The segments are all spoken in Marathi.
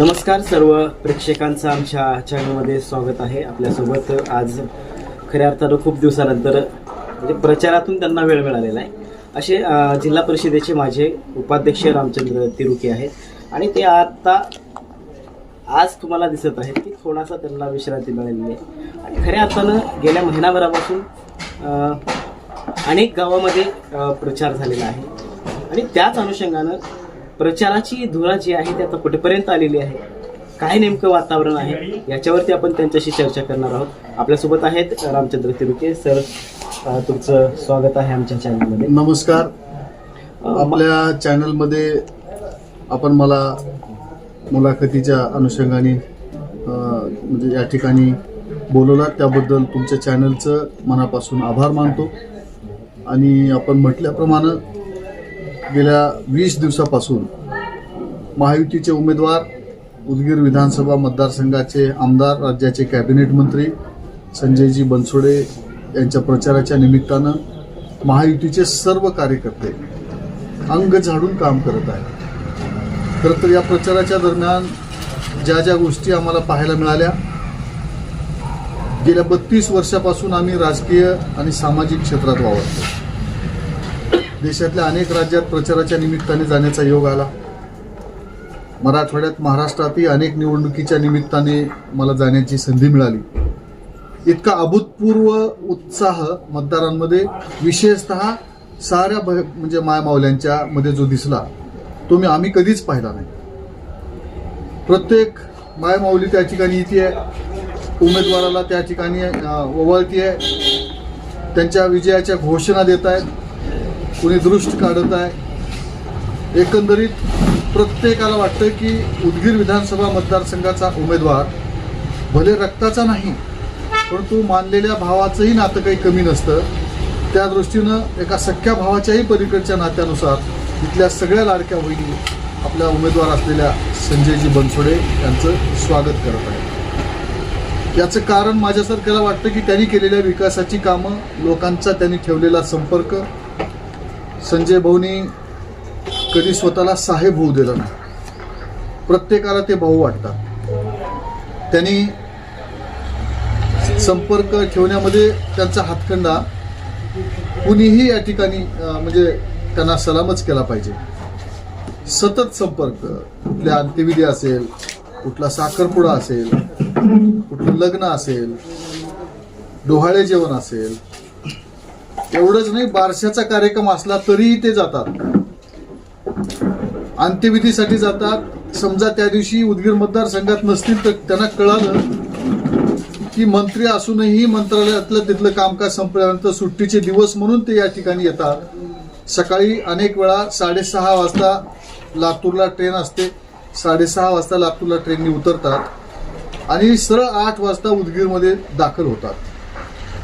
नमस्कार सर्व प्रेक्षकांचं आमच्या चॅनलमध्ये स्वागत आहे. आपल्यासोबत आज खऱ्या अर्थानं खूप दिवसानंतर म्हणजे प्रचारातून त्यांना वेळ मिळालेला आहे. असे जिल्हा परिषदेचे माझे उपाध्यक्ष रामचंद्र तिरुके आहेत. आणि ते आता आज तुम्हाला दिसत आहेत की थोडासा त्यांना विश्रांती मिळालेली आहे. आणि खऱ्या अर्थानं गेल्या महिनाभरापासून अनेक गावामध्ये प्रचार झालेला आहे. आणि त्याच अनुषंगानं प्रचाराची धुरा जी आहे ती आता कुठेपर्यंत आलेली आहे? काय नेमकं वातावरण आहे? याच्यावरती आपण त्यांच्याशी चर्चा करणार आहोत. आपल्यासोबत आहेत रामचंद्र तिरुके सर. तुमचं स्वागत आहे आमच्या चॅनलमध्ये. नमस्कार. आपल्या चॅनलमध्ये आपण मला मुलाखतीच्या अनुषंगाने म्हणजे या ठिकाणी बोलवला त्याबद्दल तुमच्या चॅनलचं मनापासून आभार मानतो. आणि आपण म्हटल्याप्रमाणे गेल्या वीस दिवसापासून महायुतीचे उमेदवार उदगीर विधानसभा मतदारसंघाचे आमदार राज्याचे कॅबिनेट मंत्री संजयजी बनसोडे यांच्या प्रचाराच्या निमित्तानं महायुतीचे सर्व कार्यकर्ते अंग झाडून काम करत आहेत. खरं तर या प्रचाराच्या दरम्यान ज्या ज्या गोष्टी आम्हाला पाहायला मिळाल्या गेल्या बत्तीस वर्षापासून आम्ही राजकीय आणि सामाजिक क्षेत्रात वावरतो देशातल्या अनेक राज्यात प्रचाराच्या निमित्ताने जाण्याचा योग आला. मराठवाड्यात महाराष्ट्रातही अनेक निवडणुकीच्या निमित्ताने मला जाण्याची संधी मिळाली. इतका अभूतपूर्व उत्साह मतदारांमध्ये विशेषतः साऱ्या भ- म्हणजे मायमावल्यांच्या मध्ये जो दिसला तो मी आम्ही कधीच पाहिला नाही. प्रत्येक मायमाऊली त्या ठिकाणी येते उमेदवाराला त्या ठिकाणी ओवाळतीये त्यांच्या विजयाच्या घोषणा देत आहेत कुणी दृष्ट काढत आहे. एकंदरीत प्रत्येकाला वाटतं की उदगीर विधानसभा मतदारसंघाचा उमेदवार भले रक्ताचा नाही परंतु मानलेल्या भावाचंही नातं काही कमी नसतं. त्या दृष्टीनं एका सख्या भावाच्याही पलीकडच्या नात्यानुसार इथल्या सगळ्या लाडक्या बहिणी आपल्या उमेदवार असलेल्या संजयजी बनसोडे यांचं स्वागत करत आहे याचं कारण माझ्यासारख्याला वाटतं की त्यांनी केलेल्या विकासाची कामं लोकांचा त्यांनी ठेवलेला संपर्क संजय भाऊनी कधी स्वतःला साहेब होऊ दिलं नाही. प्रत्येकाला ते भाऊ वाटतात. त्यांनी संपर्क ठेवण्यामध्ये त्यांचा हातखंडा कुणीही या ठिकाणी म्हणजे त्यांना सलामच केला पाहिजे. सतत संपर्क कुठल्या अंत्यविधी असेल कुठला साखरपुडा असेल कुठलं लग्न असेल डोहाळे जेवण असेल एवढंच नाही बारशाचा कार्यक्रम असला तरीही ते जातात. अंत्यविधीसाठी जातात. समजा त्या दिवशी उदगीर मतदारसंघात नसतील तर त्यांना कळालं की मंत्री असूनही मंत्रालयातलं तिथलं कामकाज संपल्यानंतर सुट्टीचे दिवस म्हणून ते या ठिकाणी येतात. सकाळी अनेक वेळा साडेसहा वाजता लातूरला ट्रेन असते. साडेसहा वाजता लातूरला ट्रेननी उतरतात आणि सरळ आठ वाजता उदगीरमध्ये दाखल होतात.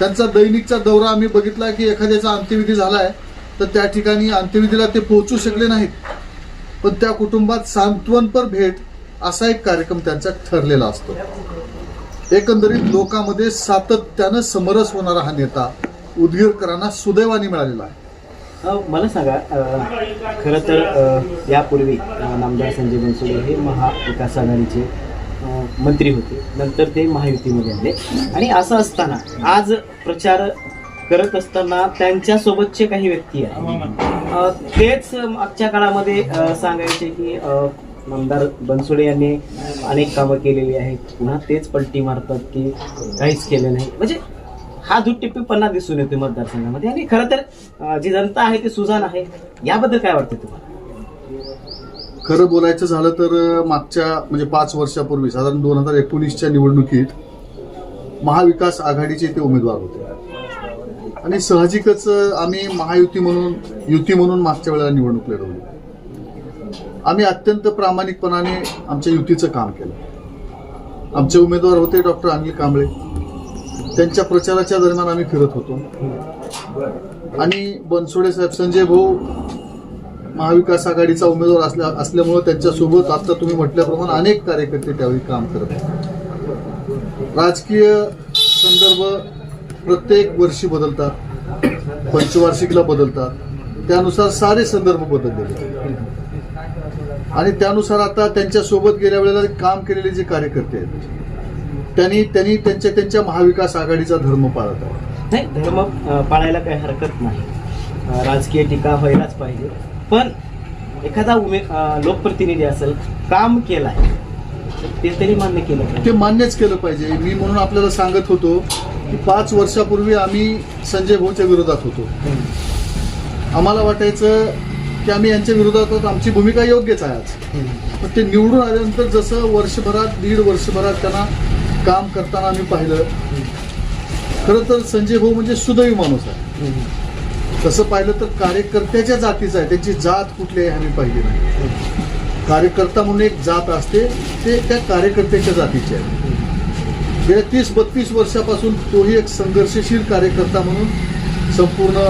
त्यांचा दैनिकचा दौरा आम्ही बघितला की एखाद्याचा अंत्यविधी झालाय तर त्या ठिकाणी अंत्यविधीला ते पोहोचू शकले नाहीत. पण त्या कुटुंबात सांत्वनपर भेट असा एक कार्यक्रम त्यांचा ठरलेला असतो. एकंदरीत लोकांमध्ये सातत्यानं समरस होणारा हा नेता उदगीरकरांना सुदैवाने मिळालेला आहे. मला सांगा खरं तर यापूर्वी नामदार संजय बनसोडे हे महाविकास आघाडीचे मंत्री होते. नंतर ते महायुतीमध्ये आले. आणि असं असताना आज प्रचार करत असताना त्यांच्यासोबतचे काही व्यक्ती आहेत. तेच मागच्या काळामध्ये सांगायचे की आमदार बनसोडे यांनी अनेक कामं केलेली आहेत. पुन्हा तेच पलटी मारतात की काहीच केलं नाही. म्हणजे हा दुट्टिप्पीपणा दिसून येतो मतदारसंघामध्ये. आणि खरं तर जी जनता आहे ती सुजान आहे. याबद्दल काय वाटतं तुम्हाला? खरं बोलायचं झालं तर मागच्या म्हणजे पाच वर्षापूर्वी साधारण दोन हजार एकोणीसच्या निवडणुकीत महाविकास आघाडीचे ते उमेदवार होते. आणि साहजिकच आम्ही महायुती म्हणून युती म्हणून मागच्या वेळेला निवडणूक लढवली. आम्ही अत्यंत प्रामाणिकपणाने आमच्या युतीचं काम केलं. आमचे उमेदवार होते डॉक्टर अनिल कांबळे. त्यांच्या प्रचाराच्या दरम्यान आम्ही फिरत होतो. आणि बनसोडे साहेब संजय भाऊ महाविकास आघाडीचा उमेदवार असल्या असल्यामुळे त्यांच्यासोबत आता तुम्ही म्हटल्याप्रमाणे अनेक कार्यकर्ते त्यावेळी काम करत राजकीय संदर्भ प्रत्येक वर्षी बदलतात पंचवार्षिकला बदलतात. त्यानुसार सारे संदर्भ बदलले आणि त्यानुसार आता त्यांच्यासोबत गेल्या वेळेला काम केलेले जे कार्यकर्ते आहेत त्यांनी त्यांनी त्यांच्या त्यांच्या महाविकास आघाडीचा धर्म पाळत आहे नाही धर्म पाळायला काही हरकत नाही. राजकीय टीका व्हायलाच पाहिजे. पण एखादा उमे लोकप्रतिनिधी असेल काम केलाय तर ते तरी मान्य केलं ते मान्यच केलं पाहिजे. मी म्हणून आपल्याला सांगत होतो की पाच वर्षापूर्वी आम्ही संजय भाऊच्या विरोधात होतो. आम्हाला वाटायचं की आम्ही यांच्या विरोधात आहोत आमची भूमिका योग्यच आहे आज. पण ते निवडून आल्यानंतर जसं वर्षभरात दीड वर्षभरात त्यांना काम करताना आम्ही पाहिलं. खरं तर संजय भाऊ म्हणजे सुदैवी माणूस आहे. तसं पाहिलं तर कार्यकर्त्याच्या जातीचं आहे. त्याची जात कुठली आहे आम्ही पाहिली नाही. कार्यकर्ता म्हणून एक जात असते ते त्या कार्यकर्त्याच्या जातीची आहे. गेल्या तीस बत्तीस वर्षापासून तोही एक संघर्षशील कार्यकर्ता म्हणून संपूर्ण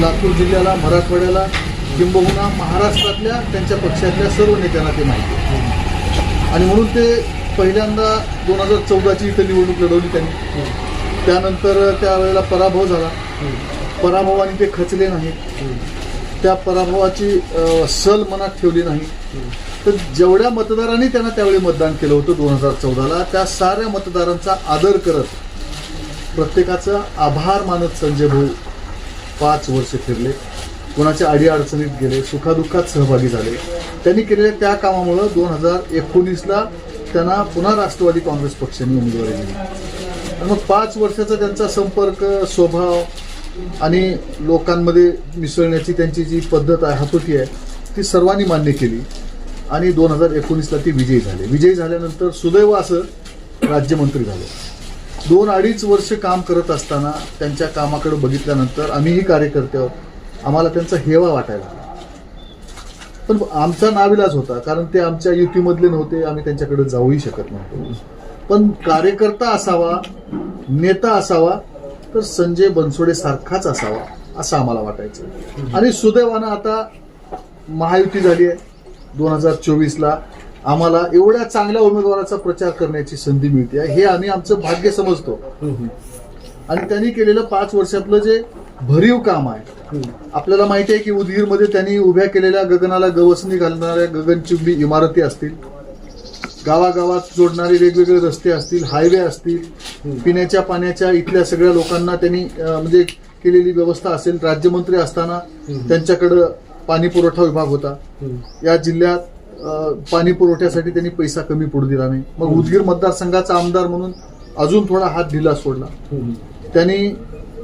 लातूर जिल्ह्याला मराठवाड्याला किंबहुना महाराष्ट्रातल्या त्यांच्या पक्षातल्या सर्व नेत्यांना ते माहिती आहे. आणि म्हणून ते पहिल्यांदा दोन हजार चौदाची इथं निवडणूक लढवली त्यांनी. त्यानंतर त्यावेळेला पराभव झाला. पराभवाने ते खचले नाहीत त्या पराभवाची सल मनात ठेवली नाही. तर जेवढ्या मतदारांनी त्यांना त्यावेळी मतदान केलं होतं दोन हजार चौदाला त्या साऱ्या मतदारांचा आदर करत प्रत्येकाचा आभार मानत संजय भाऊ पाच वर्ष फिरले. कोणाच्या अडीअडचणीत गेले सुखादुःखात सहभागी झाले. त्यांनी केलेल्या त्या कामामुळं दोन हजार एकोणीसला त्यांना पुन्हा राष्ट्रवादी काँग्रेस पक्षाने उमेदवारी दिली. आणि मग पाच वर्षाचा त्यांचा संपर्क स्वभाव आणि लोकांमध्ये मिसळण्याची त्यांची जी पद्धत आहे हातोटी आहे ती सर्वांनी मान्य केली. आणि दोन हजार एकोणीसला ती विजयी झाले. विजयी झाल्यानंतर सुदैव असं राज्यमंत्री झाले. दोन अडीच वर्ष काम करत असताना त्यांच्या कामाकडे बघितल्यानंतर आम्हीही कार्यकर्ते आहोत आम्हाला त्यांचा हेवा वाटायला लागला. पण आमचा नाविलाज होता कारण ते आमच्या युतीमधले नव्हते आम्ही त्यांच्याकडे जाऊही शकत नव्हतो. पण कार्यकर्ता असावा नेता असावा तर संजय बनसोडे सारखाच असावा असं आम्हाला वाटायचं. आणि सुदैवानं आता महायुती झाली आहे. दोन हजार चोवीसला आम्हाला एवढ्या चांगल्या उमेदवाराचा प्रचार करण्याची संधी मिळते. हे आम्ही आमचं भाग्य समजतो. आणि त्यांनी केलेलं पाच वर्षातलं जे भरीव काम आहे आपल्याला माहिती आहे की उदगीरमध्ये त्यांनी उभ्या केलेल्या गगनाला गवसणी घालणाऱ्या गगनचुंबी इमारती असतील. गावागावात जोडणारे वेगवेगळे रस्ते असतील हायवे असतील पिण्याच्या पाण्याच्या इथल्या सगळ्या लोकांना त्यांनी म्हणजे केलेली व्यवस्था असेल राज्यमंत्री असताना त्यांच्याकडं पाणी पुरवठा विभाग होता. या जिल्ह्यात पाणी पुरवठ्यासाठी त्यांनी पैसा कमी पडू दिला नाही. मग उदगीर मतदारसंघाचा आमदार म्हणून अजून थोडा हात ढिला सोडला. त्यांनी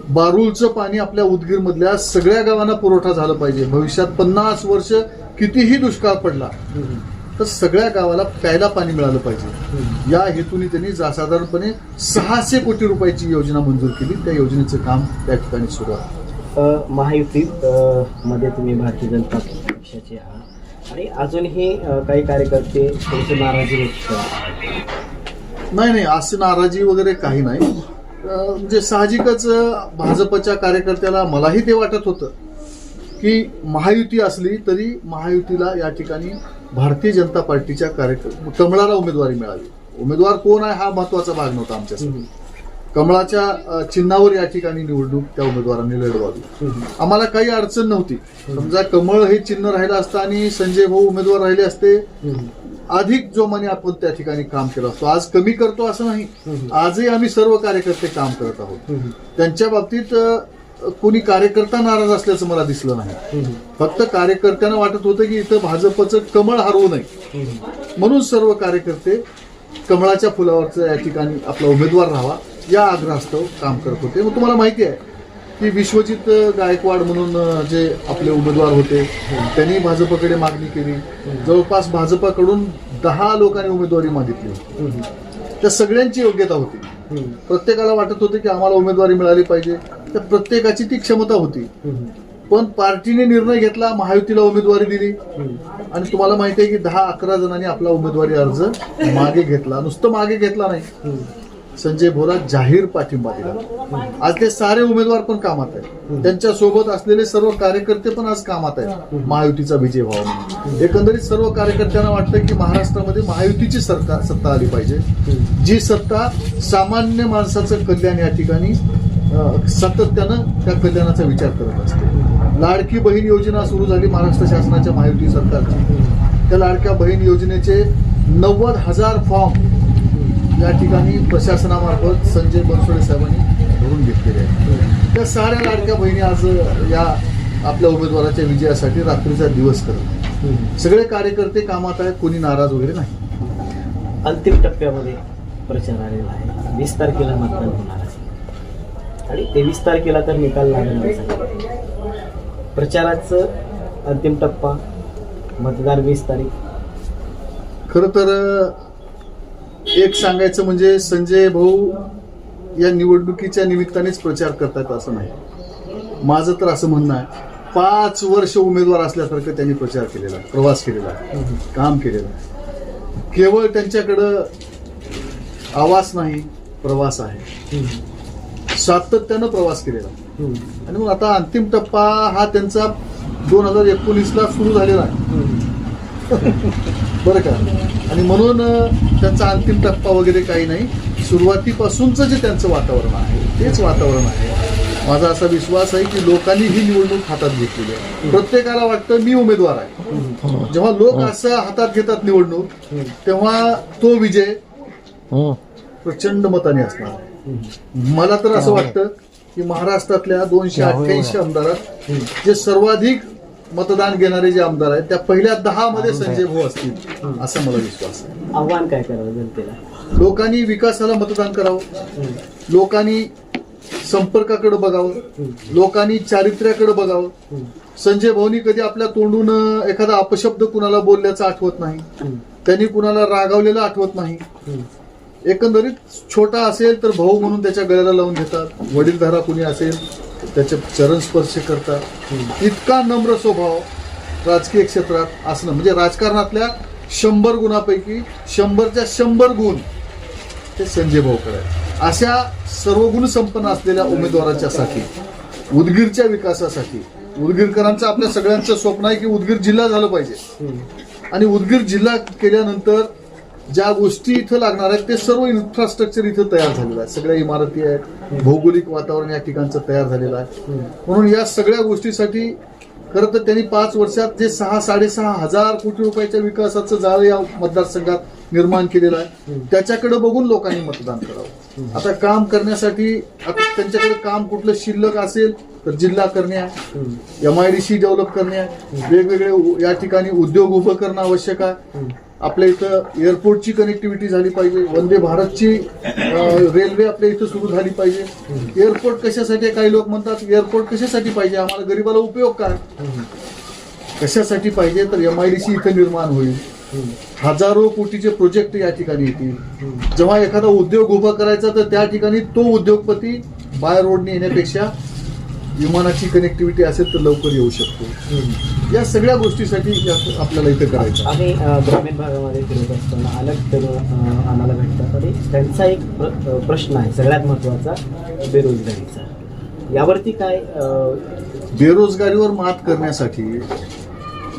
बारूलचं पाणी आपल्या उदगीर मधल्या सगळ्या गावांना पुरवठा झाला पाहिजे. भविष्यात पन्नास वर्ष कितीही दुष्काळ पडला. तर सगळ्या गावाला प्यायला पाणी मिळालं पाहिजे. या हेतूने त्यांनी साधारणपणे सहाशे कोटी रुपयाची योजना मंजूर केली त्या योजनेचं काम त्या ठिकाणी सुरू आहे महायुती मध्ये तुम्ही भारतीय जनता पक्षाचे आहात आणि अजूनही काही कार्यकर्ते थोडेसे नाराजी व्यक्त. नाही नाही असं नाराजी वगैरे काही नाही म्हणजे साहजिकच भाजपच्या कार्यकर्त्याला मलाही ते वाटत होतं की महायुती असली तरी महायुतीला या ठिकाणी भारतीय जनता पार्टीच्या कार्यकर्ते कमळाला उमेदवारी मिळावी उमेदवार कोण आहे हा महत्त्वाचा भाग नव्हता आमच्यासाठी. कमळाच्या चिन्हावर या ठिकाणी निवडणूक त्या उमेदवारांनी लढवावी. आम्हाला काही अडचण नव्हती समजा कमळ हे चिन्ह राहिलं असतं आणि संजय भाऊ उमेदवार राहिले असते. अधिक जोमाने आपण त्या ठिकाणी काम केलं असतो आज कमी करतो असं नाही. आजही आम्ही सर्व कार्यकर्ते काम करत आहोत. त्यांच्या बाबतीत कोणी कार्यकर्ता नाराज असल्याचं मला दिसलं नाही. फक्त कार्यकर्त्यांना वाटत होतं की इथं भाजपचं कमळ हरवू नये. म्हणून सर्व कार्यकर्ते कमळाच्या फुलावरचं या ठिकाणी आपला उमेदवार राहावा या आग्रहास्तव काम करत होते मग तुम्हाला माहिती आहे की विश्वजित गायकवाड म्हणून जे आपले उमेदवार होते त्यांनी भाजपकडे मागणी केली जवळपास भाजपाकडून दहा लोकांनी उमेदवारी मागितली हम्म. त्या सगळ्यांची योग्यता होती. प्रत्येकाला वाटत होतं की आम्हाला उमेदवारी मिळाली पाहिजे तर प्रत्येकाची ती क्षमता होती. पण पार्टीने निर्णय घेतला महायुतीला उमेदवारी दिली. आणि तुम्हाला माहिती आहे की दहा अकरा जणांनी आपला उमेदवारी अर्ज मागे घेतला. नुसतं मागे घेतला नाही. संजय भोरा जाहीर पाठिंबा दिला. आज ते सारे उमेदवार पण कामात आहेत. त्यांच्यासोबत असलेले सर्व कार्यकर्ते पण आज कामात आहेत. महायुतीचा विजय व्हावा म्हणून. एकंदरीत सर्व कार्यकर्त्यांना वाटतं की महाराष्ट्रामध्ये महायुतीची सरकार सत्ता आली पाहिजे. जी सत्ता सामान्य माणसाचं कल्याण या ठिकाणी सतत सातत्यानं त्या कल्याणाचा विचार करत असते. लाडकी बहीण योजना सुरू झाली महाराष्ट्र शासनाच्या महायुती सरकारची. त्या लाडक्या बहीण योजनेचे नव्वद हजार फॉर्म या ठिकाणी प्रशासनामार्फत संजय बनसोडे साहेबांनी भरून घेतलेले आहेत. त्या साऱ्या लाडक्या बहिणी आज या आपल्या उमेदवाराच्या विजयासाठी रात्रीचा दिवस करत सगळे कार्यकर्ते कामात आहेत कोणी नाराज वगैरे नाही. अंतिम टप्प्यामध्ये प्रचार आलेला आहे. वीस तारखेला मतदान होणार आहे. आणि तेवीस तारखेला तर निकाल लागणार प्रचाराचं अंतिम टप्पा मतदार वीस तारीख. खरं तर एक सांगायचं म्हणजे संजय भाऊ या निवडणुकीच्या निमित्तानेच प्रचार करतात असं नाही. माझं तर असं म्हणणं आहे पाच वर्ष उमेदवार असल्यासारखं त्यांनी प्रचार केलेला प्रवास केलेला काम केलेलं आहे. केवळ त्यांच्याकडं आवाज नाही प्रवास आहे. सातत्यानं प्रवास केलेला. आणि मग आता अंतिम टप्पा हा त्यांचा दोन हजार एकोणीसला सुरू झालेला आहे. बरं का? आणि म्हणून त्यांचा अंतिम टप्पा वगैरे काही नाही. सुरुवातीपासूनच जे त्यांचं वातावरण आहे तेच वातावरण आहे. माझा असा विश्वास आहे की लोकांनी ही निवडणूक हातात घेतलेली आहे. प्रत्येकाला वाटतं मी उमेदवार आहे. जेव्हा लोक असं हातात घेतात निवडणूक तेव्हा तो विजय प्रचंड मताने असणार. मला तर असं वाटतं की महाराष्ट्रातल्या दोनशे अठ्ठ्याऐंशी आमदारात जे सर्वाधिक मतदान घेणारे जे आमदार आहेत त्या पहिल्या दहा मध्ये संजय भाऊ असतील असा मला विश्वास आहे. आव्हान काय करावं जनतेला? लोकांनी विकासाला मतदान करावं. लोकांनी संपर्काकडे बघावं. लोकांनी चारित्र्याकडे बघावं. संजय भाऊनी कधी आपल्या तोंडून एखादा अपशब्द कुणाला बोलल्याचं आठवत नाही. त्यांनी कुणाला रागावलेलं आठवत नाही. एकंदरीत छोटा असेल तर भाऊ म्हणून त्याच्या गळ्याला लावून घेतात. वडीलधारा कुणी असेल त्याचे चरण स्पर्श करतात. इतका नम्र स्वभाव राजकीय क्षेत्रात असणं म्हणजे राजकारणातल्या शंभर गुणापैकी शंभरच्या शंभर गुण ते संजय भाऊकर आहे अशा सर्व गुण संपन्न असलेल्या उमेदवाराच्या साठी उदगीरच्या विकासासाठी उदगीरकरांचं आपल्या सगळ्यांचं स्वप्न आहे की उदगीर जिल्हा झालं पाहिजे. आणि उदगीर जिल्हा केल्यानंतर ज्या गोष्टी इथं लागणार आहेत ते सर्व इन्फ्रास्ट्रक्चर इथं तयार झालेलं आहे सगळ्या इमारती आहेत भौगोलिक वातावरण या ठिकाणचं तयार झालेलं आहे. म्हणून या सगळ्या गोष्टीसाठी खरं तर त्यांनी पाच वर्षात जे सहा साडेसहा हजार कोटी रुपयाच्या विकासाचं जाळं या मतदारसंघात निर्माण केलेलं आहे त्याच्याकडे बघून लोकांनी मतदान करावं. आता काम करण्यासाठी आता त्यांच्याकडे काम कुठलं शिल्लक असेल तर जिल्हा करणे आहे M I D C develop करणे आहे. वेगवेगळे या ठिकाणी उद्योग उभं करणं आवश्यक आहे. आपल्या इथं एअरपोर्टची कनेक्टिव्हिटी झाली पाहिजे. वंदे भारतची रेल्वे आपल्या इथं सुरू झाली पाहिजे. एअरपोर्ट कशासाठी काही लोक म्हणतात एअरपोर्ट कशासाठी पाहिजे? आम्हाला गरीबाला उपयोग काय कशासाठी पाहिजे? तर एम आय डी सी इथं निर्माण होईल. हजारो कोटीचे प्रोजेक्ट या ठिकाणी येतील. जेव्हा एखादा उद्योग उभा करायचा तर त्या ठिकाणी तो उद्योगपती बाय रोडने येण्यापेक्षा विमानाची कनेक्टिव्हिटी असेल तर लवकर येऊ शकतो. या सगळ्या गोष्टीसाठी आपल्याला इथं करायचं. आम्ही ग्रामीण भागामध्ये फिरत असताना अनेक तरुण अ, आम्हाला भेटतात. आणि त्यांचा एक प्रश्न आहे सगळ्यात महत्त्वाचा बेरोजगारीचा. यावरती काय बेरोजगारीवर मात करण्यासाठी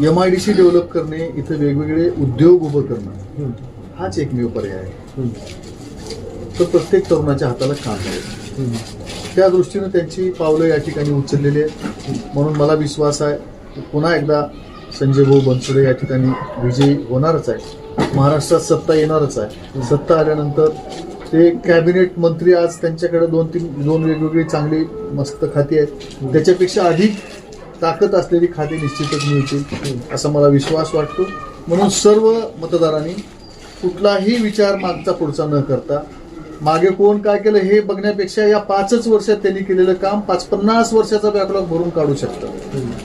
M I D C develop करणे इथं वेगवेगळे उद्योग उभं करणं हाच एकमेव पर्याय आहे. तर प्रत्येक तरुणाच्या हाताला काम आहे. त्या दृष्टीनं त्यांची पावलं या ठिकाणी उचललेली आहेत. म्हणून मला विश्वास आहे की पुन्हा एकदा संजय भाऊ बनसोडे या ठिकाणी विजयी होणारच आहे महाराष्ट्रात सत्ता येणारच आहे. सत्ता आल्यानंतर ते कॅबिनेट मंत्री आज त्यांच्याकडे दोन तीन दोन वेगवेगळी चांगली मस्त खाती आहेत. त्याच्यापेक्षा अधिक ताकद असलेली खाती निश्चितच मिळतील असा मला विश्वास वाटतो. म्हणून सर्व मतदारांनी कुठलाही विचार मागचा पुढचा न करता मागे कोण काय केलं हे बघण्यापेक्षा या पाचच वर्षात त्यांनी केलेलं काम पाच पन्नास वर्षाचा बॅकलॉग भरून काढू शकतं.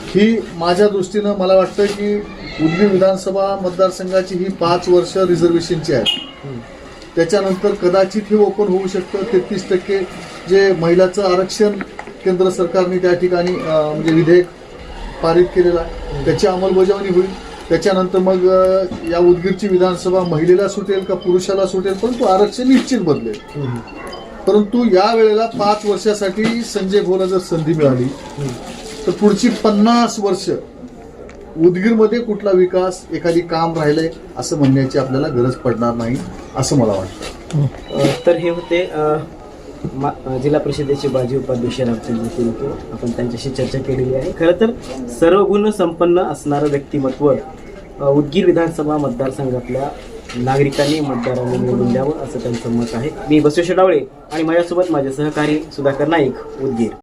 ही माझ्या दृष्टीनं मला वाटतं की उदगीर विधानसभा मतदारसंघाची ही पाच वर्ष रिझर्वेशनची आहेत. त्याच्यानंतर कदाचित हे ओपन होऊ शकतं. तेहतीस टक्के जे महिलाचं आरक्षण केंद्र सरकारने त्या ठिकाणी म्हणजे विधेयक पारित केलेला त्याची अंमलबजावणी होईल. त्याच्यानंतर मग या उदगीरची विधानसभा महिलेला सुटेल का पुरुषाला सुटेल? परंतु आरक्षण निश्चित बदलेल परंतु या वेळेला पाच वर्षासाठी संजय भोला जर संधी मिळाली तर पुढची पन्नास वर्ष उदगीरमध्ये कुठला विकास एखादी काम राहिलंय असं म्हणण्याची आपल्याला गरज पडणार नाही असं मला वाटतं. तर हे होते मा- जिल्हा परिषदेचे माजी उपाध्यक्ष रामचंद्र लोक आपण त्यांच्याशी चर्चा केलेली आहे. खरं तर सर्व गुण संपन्न असणारं व्यक्तिमत्व उदगीर विधानसभा मतदारसंघातल्या नागरिकांनी मतदारांनी निवडून द्यावं असं त्यांचं मत आहे. मी बसवेश्वर डावळे आणि माझ्यासोबत माझे सहकारी सुधाकर नाईक उदगीर.